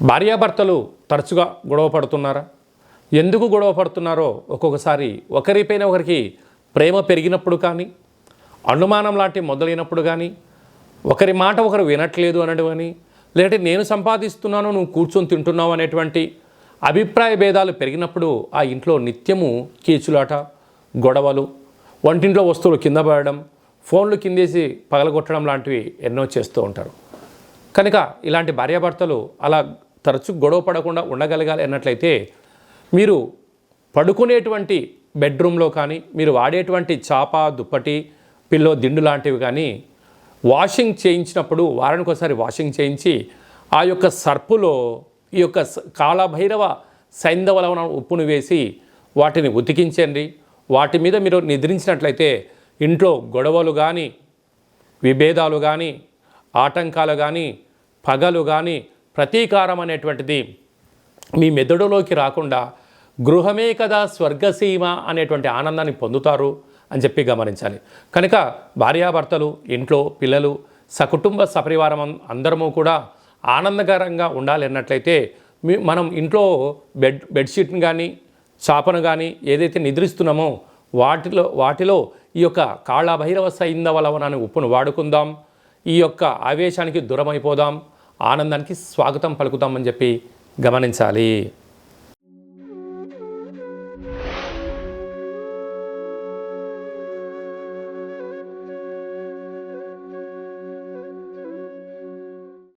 భార్యాభర్తలు తరచుగా గొడవ పడుతున్నారా? ఎందుకు గొడవ పడుతున్నారో ఒక్కొక్కసారి ఒకరిపైన ఒకరికి ప్రేమ పెరిగినప్పుడు కానీ అనుమానం లాంటివి మొదలైనప్పుడు కానీ ఒకరి మాట ఒకరు వినట్లేదు అనడం కానీ లేదంటే నేను సంపాదిస్తున్నాను నువ్వు కూర్చొని తింటున్నావు అనేటువంటి అభిప్రాయ భేదాలు పెరిగినప్పుడు ఆ ఇంట్లో నిత్యము కీచులాట గొడవలు వంటింట్లో వస్తువులు కింద పడడం ఫోన్లు కిందేసి పగలగొట్టడం లాంటివి ఎన్నో చేస్తూ ఉంటారు. కనుక ఇలాంటి భార్యాభర్తలు అలా తరచు గొడవ పడకుండా ఉండగలగాలి అన్నట్లయితే మీరు పడుకునేటువంటి బెడ్రూమ్లో కానీ మీరు వాడేటువంటి చాప దుప్పటి పిల్లో దిండు లాంటివి కానీ వాషింగ్ చేయించినప్పుడు వారానికి ఒకసారి వాషింగ్ చేయించి ఆ యొక్క సర్పులో ఈ యొక్క కాలభైరవ సైంధవలవన ఉప్పును వేసి వాటిని ఉతికించండి. వాటి మీద మీరు నిద్రించినట్లయితే ఇంట్లో గొడవలు కానీ విభేదాలు కానీ ఆటంకాలు కానీ పగలు కానీ ప్రతీకారం అనేటువంటిది మీ మెదడులోకి రాకుండా గృహమే కదా స్వర్గసీమ అనేటువంటి ఆనందాన్ని పొందుతారు. అని చెప్పి గమనించాలి. కనుక భార్యాభర్తలు ఇంట్లో పిల్లలు సకుటుంబ సపరివారం అందరము కూడా ఆనందకరంగా ఉండాలి అన్నట్లయితే మీ మనం ఇంట్లో బెడ్ బెడ్షీట్ని కానీ చాపను కానీ ఏదైతే నిద్రిస్తున్నామో వాటిలో వాటిలో ఈ యొక్క కాళభైరవ సైంధవలవనాన్ని ఉప్పును వాడుకుందాం. ఈ యొక్క ఆవేశానికి దూరమైపోదాం. ఆనందానికి స్వాగతం పలుకుతామని చెప్పి గమనించాలి.